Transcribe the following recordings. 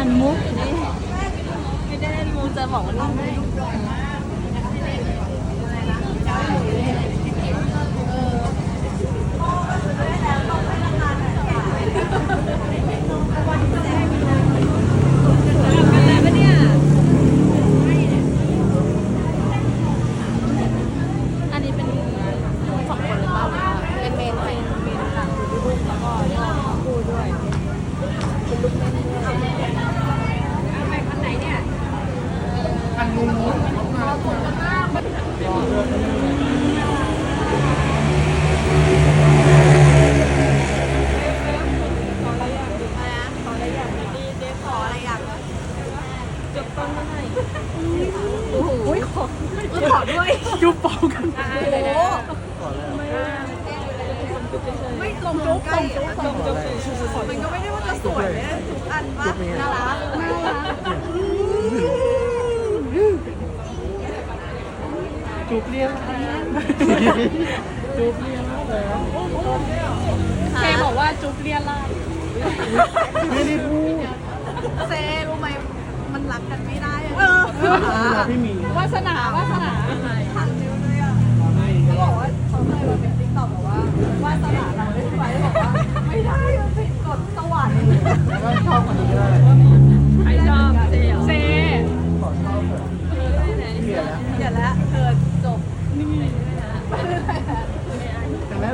านนานมุกไม่ได้เล่นมูจะบอกว่านี่ไม่อันนี้เป็นสองคนหรือเปล่าเป็นเมนเป็นเมนหลักคือลูกแล้วก็ย่อคู่ด้วย ขอด้วยยุบเป่ากันไม่ลงจุ๊บลงจุ๊บลงจุ๊บมันก็ไม่ได้ว่าจะสวยนะทุกอันว่าน่ารักน่ารัก จุบเลี้ยงจุบเลี้ยงแล้วเคบอกว่าจุ๊บเรียนลาดไม่ได้พูดเซรู้ไหมมันรักกันไม่ได้เออไม่มีวาสนาวาสนาทันนิ้วเลยอะเขาบอกว่าเขาเคยมาเป็นติ๊กต็อกบอกว่าว่าตลาดเราได้ไปบอกว่าไม่ได้มันผิดกฎสวรรค์ แล้วก็ชอบคนนี้ได้ใ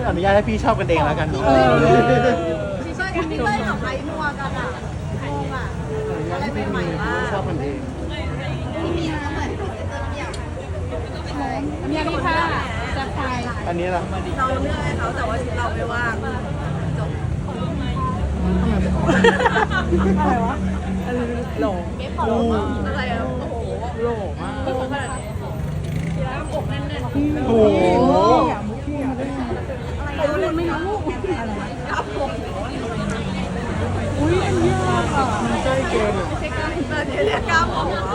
อนุญาตให้พี่ชอบกันเองแล้วกันเนาะพี่เต้ยพี่เต้ยกับไอ้นัวกันอะงงอะอะไรใหม่ๆมากชอบกันเองเมียมีผ้าจะไฟอันนี้ล่ะเราเลือกให้เขาแต่ว่าเราไม่ว่างจบอะไรวะหล่อโอ้อะไรอะโอ้โหหล่อมากโอ้ขนาดนี้โอ้โหอะไร เล่นไม่รู้ครับผมอุ้ยอันยากอะมันใกล้เกินอะเออเดี๋ยวเรียกกล้ามผมเหรอ